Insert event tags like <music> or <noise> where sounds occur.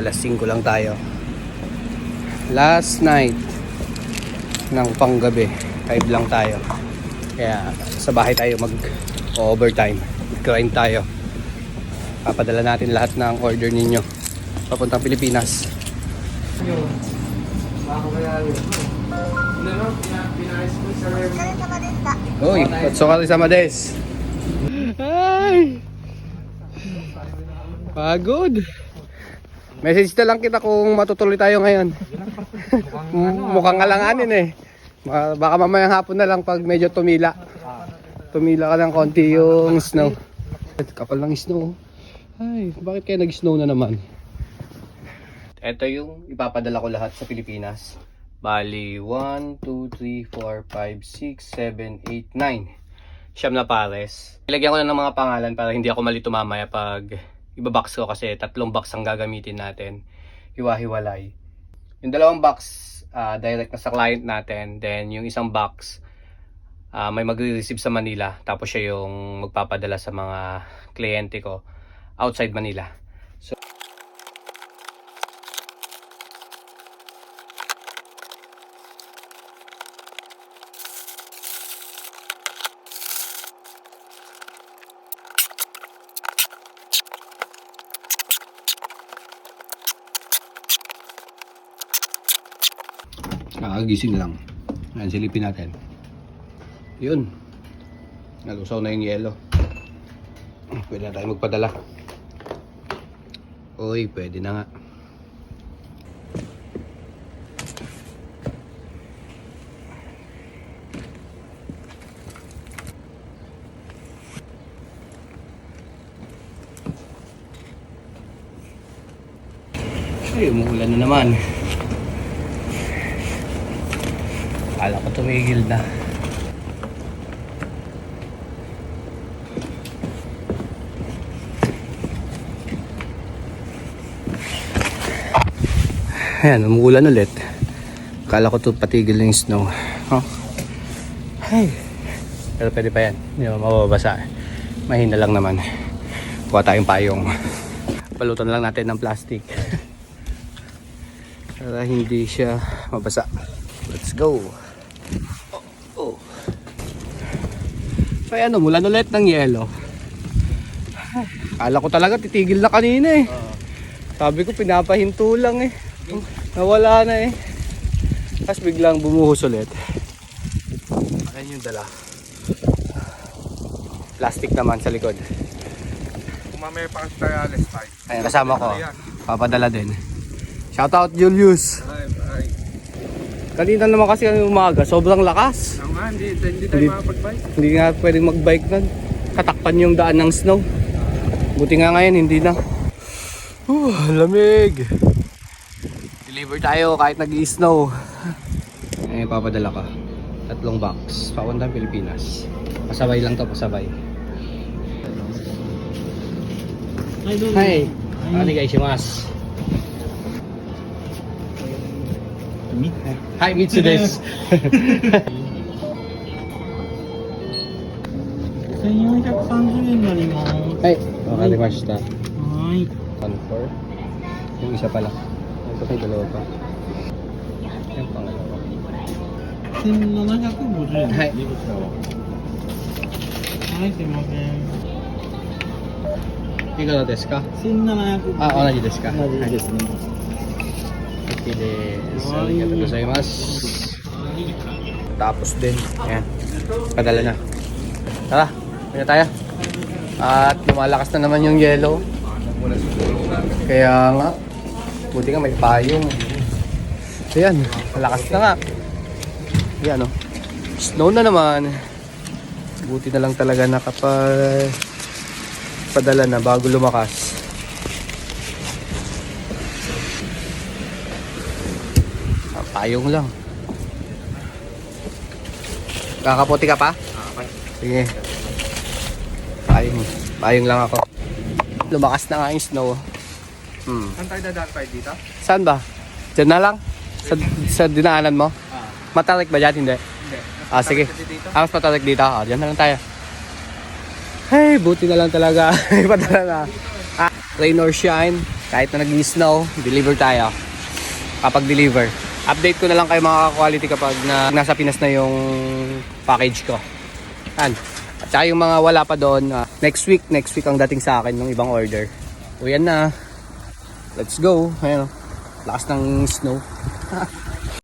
Alas 5 lang tayo. Last night ng panggabi. 5 lang tayo. Kaya sa bahay tayo mag overtime. Grind tayo. Papadala natin lahat ng order ninyo. Papuntang Pilipinas. Uy, Otsukari sama des. Ay! Pagod. Message na lang kita kung matutuloy tayo ngayon. Mukhang <laughs> alanganin eh. Baka baka mamayang hapon na lang pag medyo tumila. Tumila ka ng konti yung snow. Kapal ng snow. Ay, bakit kaya nag-snow na naman? Ito yung ipapadala ko lahat sa Pilipinas. Bali, 1, 2, 3, 4, 5, 6, 7, 8, 9. Siyam na pares. Ilagyan ko na ng mga pangalan para hindi ako malito mamaya pag ibabox ko kasi tatlong box ang gagamitin natin. Hiwa-hiwalay. Yung dalawang box, ah, direct na sa client natin. Then, yung isang box, ah, may magre-receive sa Manila. Tapos siya yung magpapadala sa mga kliyente ko outside Manila. Kakagising lang. Ayan, silipin natin. Yun. Nalusaw na yung yelo. Pwede na tayo magpadala. Uy, pwede na nga. Ay, umuulan na naman. Akala ko tumigil na. Ayan, umuulan ulit. Akala ko to patigil yung snow. Oh. Ay. Pero pwede pa yan. Hindi naman mababasa. Mahina lang naman. Kuha tayong payong. Balutan lang natin ng plastic. <laughs> Para hindi siya mabasa. Let's go. Oh. oh. Ay ano, mulan ulit ng yelo. Kala ko talaga titigil na kanina eh. Sabi ko pinapahinto lang eh. Nawala na eh. Tapos biglang bumuhos ulit. Ayan yung dala. Plastic naman sa likod. Kung mamaya pa kasi tayo alas 5. Ayan, kasama ko. Papadala din. Shoutout Julius. Ay. Kanina naman kasi ang umaga, sobrang lakas. Nga, hindi, hindi tayo Hindi- makapag-bike. Hindi nga pwedeng magbike nun. Katakpan yung daan ng snow. Buti nga ngayon, hindi na. Uh, lamig. Deliver tayo kahit nag-snow. Ay, papadala ka. Tatlong box. Papuntang Pilipinas. Pasabay lang to, pasabay. Hi. Ano guys, はい、みつです。<laughs> 千四百三十円になります。はい、わかりました。はい。はい、千四百三十。いかがですか？千七百。あ、同じですか。同じです。Okay desu. はい. Arigatou gozaimasu. Tapos din. Ayan. Padala na. Tara, pina tayo. At lumalakas na naman yung yellow. Kaya nga, buti nga may payong. Ayan, malakas na nga. Ayan o. Snow na naman. Buti na lang talaga nakapag padala na bago lumakas. Payong lang. Kakaputi ka pa? Sige. Payong. Payong lang ako. Lumakas na nga yung snow. Hmm. Saan tayo dadaan tayo dito? Saan ba? Diyan na lang? Sa, sa dinaanan mo? Ah. Matalik ba dyan? Hindi. Hindi. Ah, sige. Ah, mas matalik dito. Ah, diyan na lang tayo. Hey, buti na lang talaga. <laughs> Ipadala na. Ah, rain or shine. Kahit na nag-snow, deliver tayo. Kapag deliver. Update ko na lang kayo mga quality kapag na, nasa Pinas na yung package ko. Yan. At saka yung mga wala pa doon, ah, next week, next week ang dating sa akin ng ibang order. O yan na. Let's go. Ayan o. Lakas ng snow. <laughs>